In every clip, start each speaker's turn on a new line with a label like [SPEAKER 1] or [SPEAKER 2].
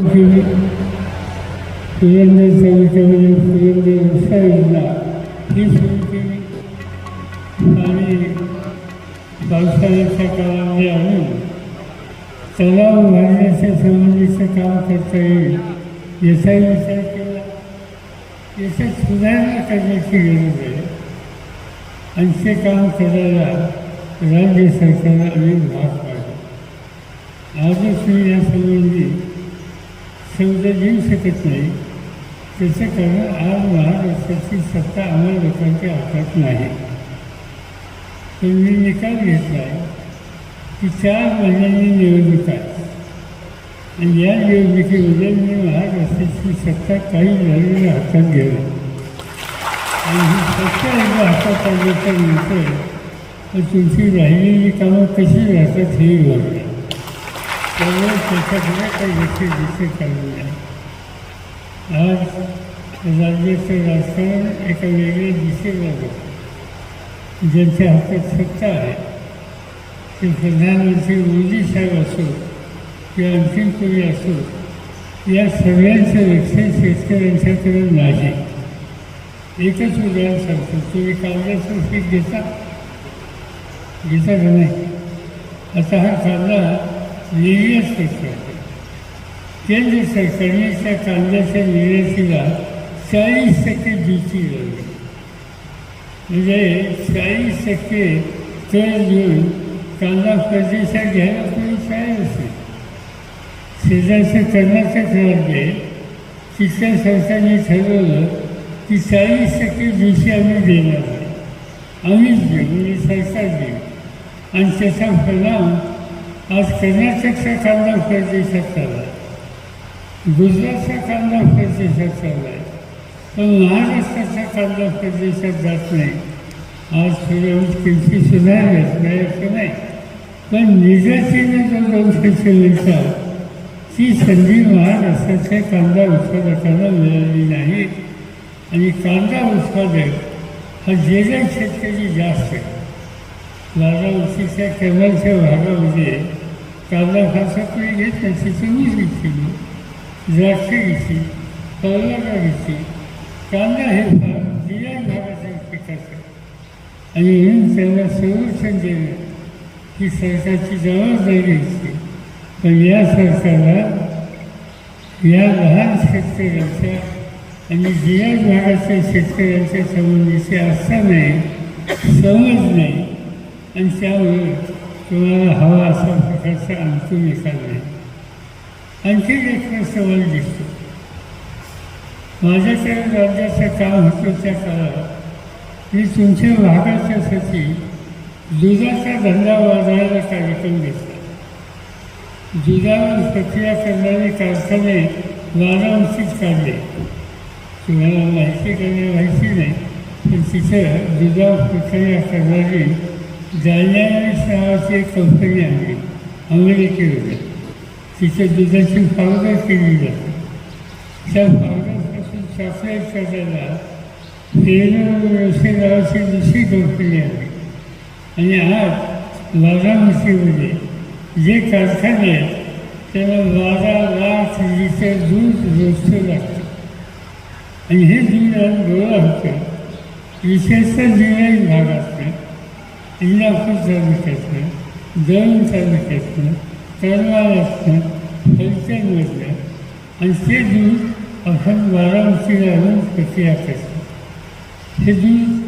[SPEAKER 1] सुरेंद्र चौधरी सुरेंद्र विषारींना ही सुरू केली आणि पावसाळ्याच्या काळामध्ये आणून तलाव भरण्याच्या संबंधीचं काम करता येईल याचाही विचार केला याच्यात सुधारणा करण्याची गरज आहे आणि ते काम करायला राज्य सरकारला अनेक भाग पाडले आजच मी यासंबंधी शब्द येऊ शकत नाही. त्याचं कारण आज महाराष्ट्राची सत्ता आम्हाला लोकांच्या हातात नाही. पण मी निकाल घेतला आहे की चार महिन्यांनी निवडणूक आहे. आणि या निवडणुकीमध्ये मी महाराष्ट्राची सत्ता काही झालेल्या हातात घेऊ आणि ही सत्ता एकदा हातात आल्याच्यानंतर तुमची राहिलेली कामं कशी राहतात हे बघा त्यामुळे त्याच्याकडे काही लक्ष दिसत चालू नाही आज राज्याचं राजकारण एका वेगळ्या दिशेला जातं ज्यांच्या हातात सत्ता आहे ते प्रधानमंत्री मोदी साहेब असो किंवा आणखीन कोणी असो या सगळ्यांचं लक्ष शेतकऱ्यांच्याकडे नाही एकच उदाहरण सांगतो तुम्ही कांद्याचं पीक घेता घेता का नाही आता हा कांदा निर्यात करतो केंद्र सरकारने त्या कांद्याच्या निर्यातीला चाळीस टक्के ड्युटी लावली म्हणजे चाळीस टक्के कर देऊन कांदा परदेशात घ्यायला कोणी तयार असेल? शेजारचं कर्नाटक राज्य तिथल्या सरकारने ठरवलं की चाळीस टक्के दिवशी आम्ही देणार आहे. आम्हीच देऊ म्हणजे सरकार देऊ आणि त्याचा परिणाम आज कर्नाटकचा कांदा परदेशात चालला. गुजरातचा कांदा परदेशात चालला. आहे पण महाराष्ट्राचा कांदा परदेशात जात नाही. आज थोड्या किमती सुधारल्यात नाही असं नाही. पण निजातीनं जो दोन ती संधी महाराष्ट्राच्या कांदा उत्पादकांना मिळाली नाही. आणि कांदा उत्पादक हा जे काही शेतकरी जास्त आहे. बारामतीच्या केरळच्या भागामध्ये कांदा फारसा कोणी घेत त्याची तिथं ऊस घेतली द्राक्ष घेतली कौलाका घेतली कांदा हे फार दिल्या भागाचं पिकाचं आणि म्हणून त्यांना संरक्षण देणं ही सरकारची जबाबदारी असते पण या सरकारला या लहान शेतकऱ्यांच्या आणि जिल्हा भागाच्या शेतकऱ्यांच्या संबंधीचे नाही समज नाही आणि त्यामुळे तुम्हाला हवा असा प्रकारचा अंतिम निकाल नाही आणखी एक सवाल दिसतो माझ्याकडे राज्याचं काम होतं त्या काळात मी तुमच्या भागाच्यासाठी दुधाचा धंदा वाढवायला कार्यक्रम घेतला दुधावर प्रक्रिया करणारे कारखाने वाराणसीत काढले तुम्हाला माहिती करणे माहिती नाही पण तिथं दुधावर प्रक्रिया करणारी डायनॅमिक्स शहराची एक कंपनी आहे अमेरिकेमध्ये तिथे दुधाची पावडर केली जाते त्या पावडरपासून चॉकलेट करायला पेरू दुसरी कंपनी आहे आणि आज वाराणसीमध्ये जे कारखाने आहेत त्याला बारा लाख लिटर दूध रोजचं लागतं आणि हे दूध आज गोळा होतं विशेषतः जिल्ह्यात असतात इंदापूर तालुक्यातनं दळण असते करमाळ्यातनं फलटणमधलं आणि ते दूध आपण वाराणसीला आणून प्रक्रिया करतो हे दूध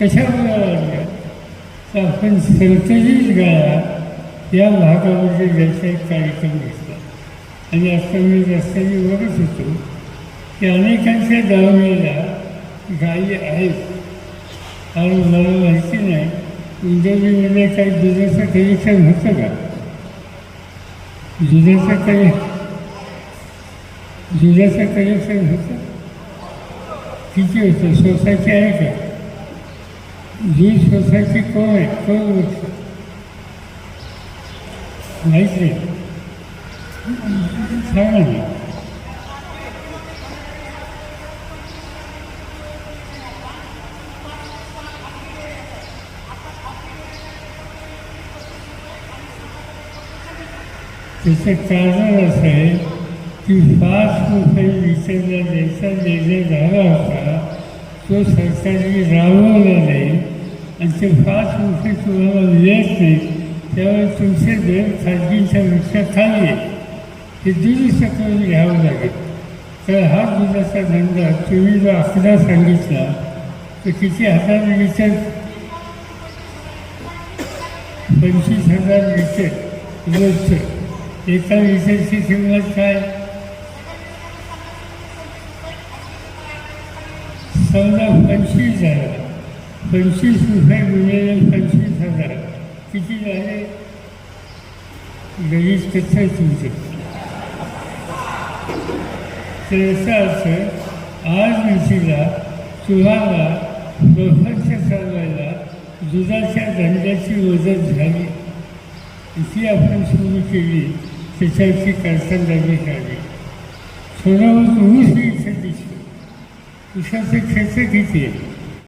[SPEAKER 1] कशामुळे वाढलं तर आपण सरकारीच गाळा या भागामध्ये त्याचा एक कार्यक्रम घेतला आणि आता मी रस्त्याने बघत होतो की अनेकांच्या दावणीला गायी आहेत आणि मला माहिती नाही इंदोरीमध्ये काही दुधाचं कनेक्शन होतं का? दुधाचं काही दुधाचं कलेक्शन होतं? किती होतं? सोसायटी आहे का? दूध सोसायटी कोण आहे? कोण बघतं माहीत नाही. सांगा ना. त्याचं कारण असं आहे की पाच रुपये लिटरला द्यायचा निर्णय झाला होता तो सरकारने राबवला नाही आणि ते पाच रुपये तुम्हाला मिळत नाही त्यामुळे तुमचे दर खाजगीच्या पेक्षा खाली आहे ते दुरुस्त करून घ्यावं लागेल तर हा दुधाचा धंदा तुम्ही जो आकडा सांगितला तर किती हजार लिटर पंचवीस हजार लिटर रोजचं. एका लिटरची किंमत काय समजा पंचवीस हजार. पंचवीस रुपये गुणिले पंचवीस हजार. किती झाले? गणित कसं तुमचे. तर याचा अर्थ आज दिवशीला तुम्हाला प्रपंच चालवायला दुधाच्या धंद्याची मदत झाली. इथे आपण सुरू केली. त्याच्याची कारखानदारी काढली सोनावर ऊस इथे दिसतो ऊसाचे खेच किती? आहे